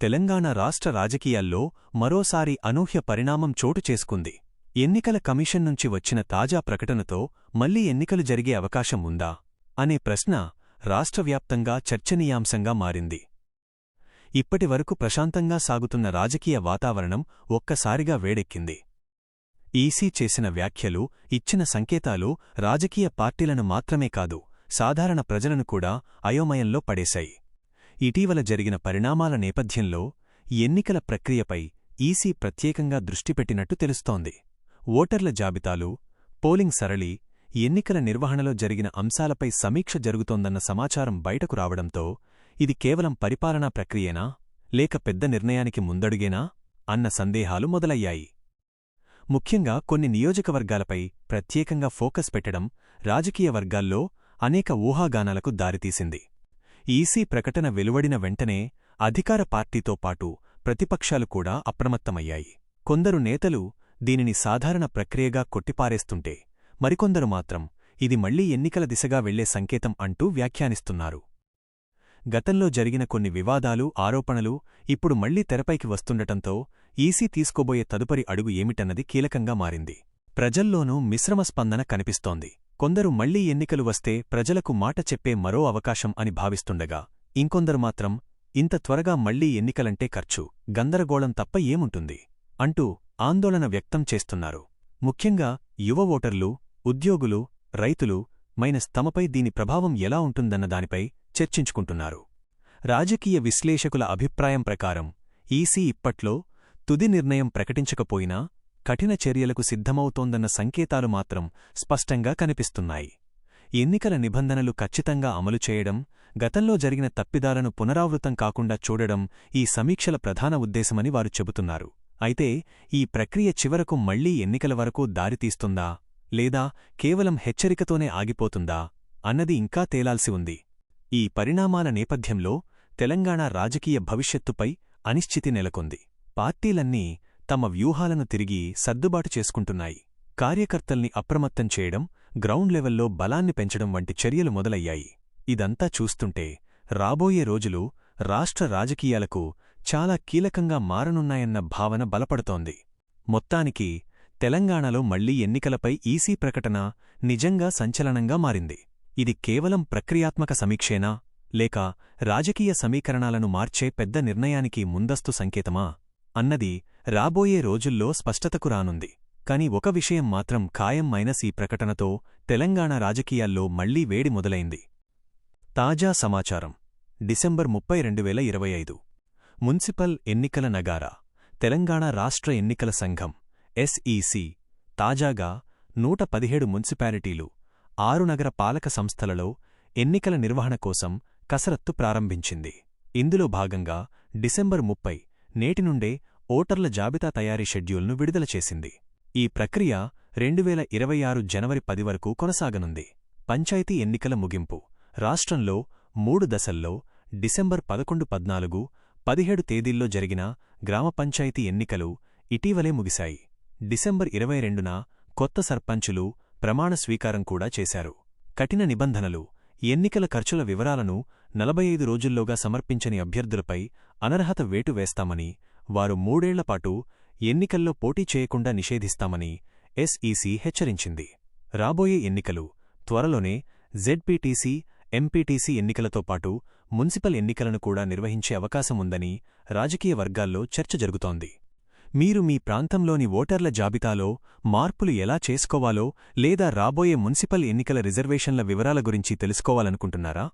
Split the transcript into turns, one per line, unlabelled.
తెలంగాణ రాష్ట్ర రాజకీయాల్లో మరోసారి అనూహ్య పరిణామం చోటు చేసుకుంది. ఎన్నికల కమిషన్ నుంచి వచ్చిన తాజా ప్రకటనతో మళ్ళీ ఎన్నికలు జరిగే అవకాశం ఉందా? అనే ప్రశ్న రాష్ట్రవ్యాప్తంగా చర్చనీయాంశంగా మారింది. ఇప్పటివరకు ప్రశాంతంగా సాగుతున్న రాజకీయ వాతావరణం ఒక్కసారిగా వేడెక్కింది. ఈసీ చేసిన వ్యాఖ్యలు ఇచ్చిన సంకేతాలు రాజకీయ పార్టీలను మాత్రమే కాదు సాధారణ ప్రజలను కూడా అయోమయంలో పడేశాయి. ఇటీవల జరిగిన పరిణామాల నేపథ్యంలో ఎన్నికల ప్రక్రియపై ఈసీ ప్రత్యేకంగా దృష్టిపెట్టినట్టు తెలుస్తోంది. ఓటర్ల జాబితాలు పోలింగ్ సరళి ఎన్నికల నిర్వహణలో జరిగిన అంశాలపై సమీక్ష జరుగుతోందన్న సమాచారం బయటకు రావడంతో ఇది కేవలం పరిపాలనా ప్రక్రియేనా లేక పెద్ద నిర్ణయానికి ముందడుగేనా అన్న సందేహాలు మొదలయ్యాయి. ముఖ్యంగా కొన్ని నియోజకవర్గాలపై ప్రత్యేకంగా ఫోకస్ పెట్టడం రాజకీయ వర్గాల్లో అనేక ఊహాగానాలకు దారితీసింది. ఈసీ ప్రకటన వెలువడిన వెంటనే అధికార పార్టీతో పాటు ప్రతిపక్షాలు కూడా అప్రమత్తమయ్యాయి. కొందరు నేతలు దీనిని సాధారణ ప్రక్రియగా కొట్టిపారేస్తుంటే మరికొందరు మాత్రం ఇది మళ్ళీ ఎన్నికల దిశగా వెళ్ళే సంకేతం అంటూ వ్యాఖ్యానిస్తున్నారు. గతంలో జరిగిన కొన్ని వివాదాలు ఆరోపణలు ఇప్పుడు మళ్ళీ తెరపైకి వస్తుండటంతో ఈసీ తీసుకోబోయే తదుపరి అడుగు ఏమిటన్నది కీలకంగా మారింది. ప్రజల్లోనూ మిశ్రమ స్పందన కనిపిస్తోంది. కొందరు మళ్ళీ ఎన్నికలు వస్తే ప్రజలకు మాట చెప్పే మరో అవకాశం అని భావిస్తుండగా ఇంకొందరు మాత్రం ఇంత త్వరగా మళ్ళీ ఎన్నికలంటే ఖర్చు గందరగోళం తప్ప ఏముంటుంది? అంటూ ఆందోళన వ్యక్తం చేస్తున్నారు. ముఖ్యంగా యువ ఓటర్లు ఉద్యోగులు రైతులు మైనస్ తమపై దీని ప్రభావం ఎలా ఉంటుందన్న దానిపై చర్చించుకుంటున్నారు. రాజకీయ విశ్లేషకుల అభిప్రాయం ప్రకారం ఈసీ ఇప్పట్లో తుది నిర్ణయం ప్రకటించకపోయినా కఠిన చర్యలకు సిద్ధమవుతోందన్న సంకేతాలు మాత్రం స్పష్టంగా కనిపిస్తున్నాయి. ఎన్నికల నిబంధనలు ఖచ్చితంగా అమలు చేయడం గతంలో జరిగిన తప్పిదాలను పునరావృతం కాకుండా చూడడం ఈ సమీక్షల ప్రధాన ఉద్దేశమని వారు చెబుతున్నారు. అయితే ఈ ప్రక్రియ చివరకు మళ్ళీ ఎన్నికల వరకు దారితీస్తుందా లేదా కేవలం హెచ్చరికతోనే ఆగిపోతుందా అన్నది ఇంకా తేలాల్సి ఉంది. ఈ పరిణామాల నేపథ్యంలో తెలంగాణ రాజకీయ భవిష్యత్తుపై అనిశ్చితి నెలకొంది. పార్టీలన్నీ తమ వ్యూహాలను తిరిగి సర్దుబాటు చేసుకుంటున్నాయి. కార్యకర్తల్ని అప్రమత్తం చేయడం గ్రౌండ్ లెవెల్లో బలాన్ని పెంచడం వంటి చర్యలు మొదలయ్యాయి. ఇదంతా చూస్తుంటే రాబోయే రోజులు రాష్ట్ర రాజకీయాలకు చాలా కీలకంగా మారనున్నాయన్న భావన బలపడుతోంది. మొత్తానికి తెలంగాణలో మళ్ళీ ఎన్నికలపై ఈసీ ప్రకటన నిజంగా సంచలనంగా మారింది. ఇది కేవలం ప్రక్రియాత్మక సమీక్షేనా లేక రాజకీయ సమీకరణాలను మార్చే పెద్ద నిర్ణయానికి ముందస్తు సంకేతమా? అన్నది రాబోయే రోజుల్లో స్పష్టతకు రానుంది. కాని ఒక విషయం మాత్రం ఖాయం మైనస్ ఈ ప్రకటనతో తెలంగాణ రాజకీయాల్లో మళ్ళీ వేడి మొదలైంది. తాజా సమాచారం. డిసెంబర్ ముప్పై రెండు వేల ఇరవై ఐదు. మున్సిపల్ ఎన్నికల నగారా. తెలంగాణ రాష్ట్ర ఎన్నికల సంఘం ఎస్ఈసి తాజాగా నూట పదిహేడు మున్సిపాలిటీలు ఆరు నగర పాలక సంస్థలలో ఎన్నికల నిర్వహణ కోసం కసరత్తు ప్రారంభించింది. ఇందులో భాగంగా డిసెంబర్ ముప్పై నేటి నుండే ఓటర్ల జాబితా తయారీ షెడ్యూల్ను విడుదల చేసింది. ఈ ప్రక్రియ రెండువేల ఇరవై ఆరు జనవరి పది వరకు కొనసాగనుంది. పంచాయతీ ఎన్నికల ముగింపు రాష్ట్రంలో మూడు దశల్లో డిసెంబర్ పదకొండు పద్నాలుగు పదిహేడు తేదీల్లో జరిగిన గ్రామ పంచాయతీ ఎన్నికలు ఇటీవలే ముగిశాయి. డిసెంబర్ ఇరవై రెండున కొత్త సర్పంచులు ప్రమాణ స్వీకారం కూడా చేశారు. కఠిన నిబంధనలు ఎన్నికల ఖర్చుల వివరాలను నలభై ఐదు రోజుల్లోగా సమర్పించని అభ్యర్థులపై అనర్హత వేటు వేస్తామని వారు మూడేళ్ళపాటు ఎన్నికల్లో పోటీ చేయకుండా నిషేధిస్తామని ఎస్ఈసీ హెచ్చరించింది. రాబోయే ఎన్నికలు త్వరలోనే జెడ్పీటీసీ ఎంపీటీసీ ఎన్నికలతో పాటు మున్సిపల్ ఎన్నికలను కూడా నిర్వహించే అవకాశముందని రాజకీయ వర్గాల్లో చర్చ జరుగుతోంది. మీరు మీ ప్రాంతంలోని ఓటర్ల జాబితాలో మార్పులు ఎలా చేసుకోవాలో లేదా రాబోయే మున్సిపల్ ఎన్నికల రిజర్వేషన్ల వివరాల గురించి తెలుసుకోవాలనుకుంటున్నారా?